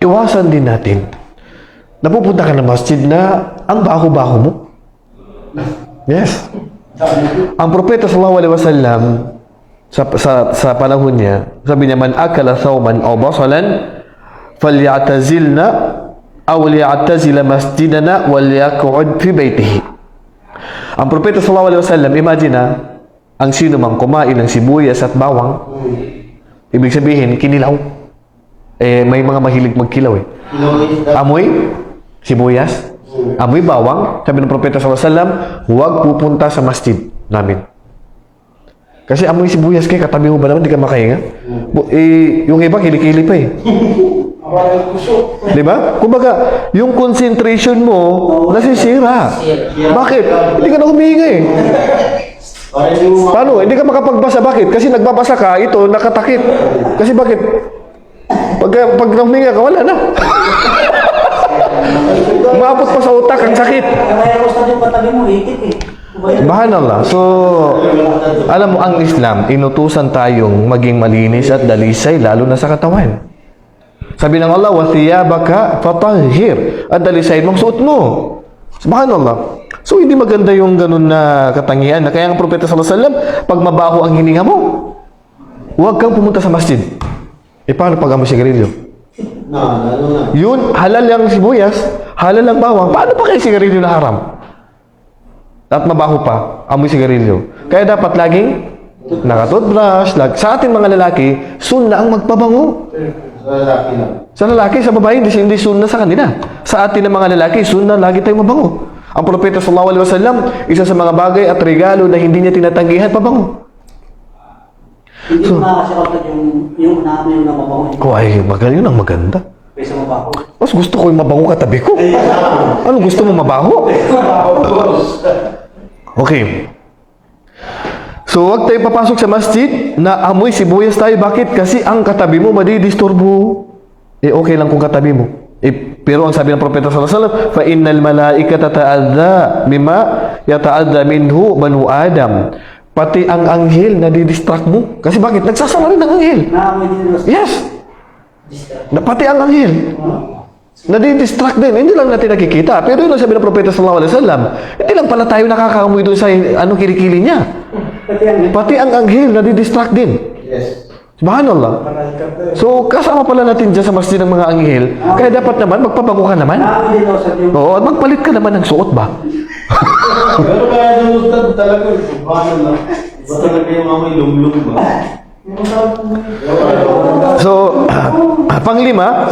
iwasan din natin. Napupunta ka ng masjid na ang baho-baho mo. Yes. Ang propeta sallallahu alaihi wasallam sa, sa, sa panahon niya, sabi niya, man akala thawman aw basalan, aw liyatazila masjidana wal yaq'ud fi baytihi. Ang propeta sallallahu alaihi wasallam, imagine na, ang sino mang kumain ng sibuyas at bawang, ibig sabihin, kinilaw. Eh, may mga mahilig magkilaw eh. Amoy, sibuyas, amoy bawang, sabi ng propeta alaihi wasallam, huwag pupunta sa masjid namin. Kasi amoy sibuyas kay katabi mo ba naman, di ka makahinga? Eh, yung iba, kilikili pa eh. Di ba? Kumbaga, yung concentration mo, nasisira. Bakit? Hindi ka na humihinga eh. Paano? Hindi ka makapagbasa. Bakit? Kasi nagbabasa ka, ito, nakatakip. Kasi bakit? Pag, pag huminga ka, wala na. Maabot pa sa utak ang sakit. Kaya ko sa yung patabi mo, itik eh. Bahanallah. So, alam mo, ang Islam, inutusan tayong maging malinis at dalisay, lalo na sa katawan. Sabi ng Allah, وَثِيَابَكَ فَطَهِّرْ At dalisay mong suot mo. Subhanallah. So, hindi maganda yung ganun na katangian. Na kaya ang Propeta Sallallahu Alaihi Wasallam, pag mabaho ang hininga mo, huwag kang pumunta sa masjid. E paano pag amoy sigarilyo? Na, na. Yun, halal lang sibuyas, halal lang bawang. Paano pa kayo sigarilyo na haram? At mabaho pa, amoy sigarilyo. Kaya dapat laging nakatoothbrush. Lag sa ating mga lalaki, sunna ang magpabango. Sa lalaki lang. Sa lalaki, sa babae, hindi, hindi sunna sa kanila. Sa atin ng mga lalaki, sunna lagi tayong mabango. Ang Propeta Sallallahu Alaihi Wasallam, isa sa mga bagay at regalo na hindi niya tinatanggihan, pabango. Hindi ko nakakasakot yung, yung naamoy yung namabango. Oh, ay, magaling yun ang maganda. Kaysa mabaho. Mas gusto ko yung mabango katabi ko. Ano gusto mo mabaho? Okay. So, huwag tayo papasok sa masjid na amoy sibuyas tayo. Bakit? Kasi ang katabi mo madidisturbo. Eh, okay lang kung katabi mo. Eh, pero ang sabi ng Propeta sallallahu alaihi wasallam, fa innal malaikata ta'adha mimma yata'adha minhu banu Adam. Pati ang anghel na distract mo. Kasi bakit? Nagsasala rin ang anghel. Yes. Na, pati ang anghel. Nadidistract din. Hindi lang natin nakikita. Pero yun ang sabi ng Propeta Sallallahu Alaihi Wasallam. Hindi lang pala tayo nakakaamoy doon sa ano kilikili niya. Pati ang Pati ang anghel nadidistract din. Yes. Subhanallah. So, kasama pala natin dyan sa masjid ng mga anghel. Kaya dapat naman, magpabango ka naman. Oo, at magpalit ka naman ng suot ba? Pero kaya ustad talaga, paano na? Iba talaga yung mamay lumlum ba? So, panglima,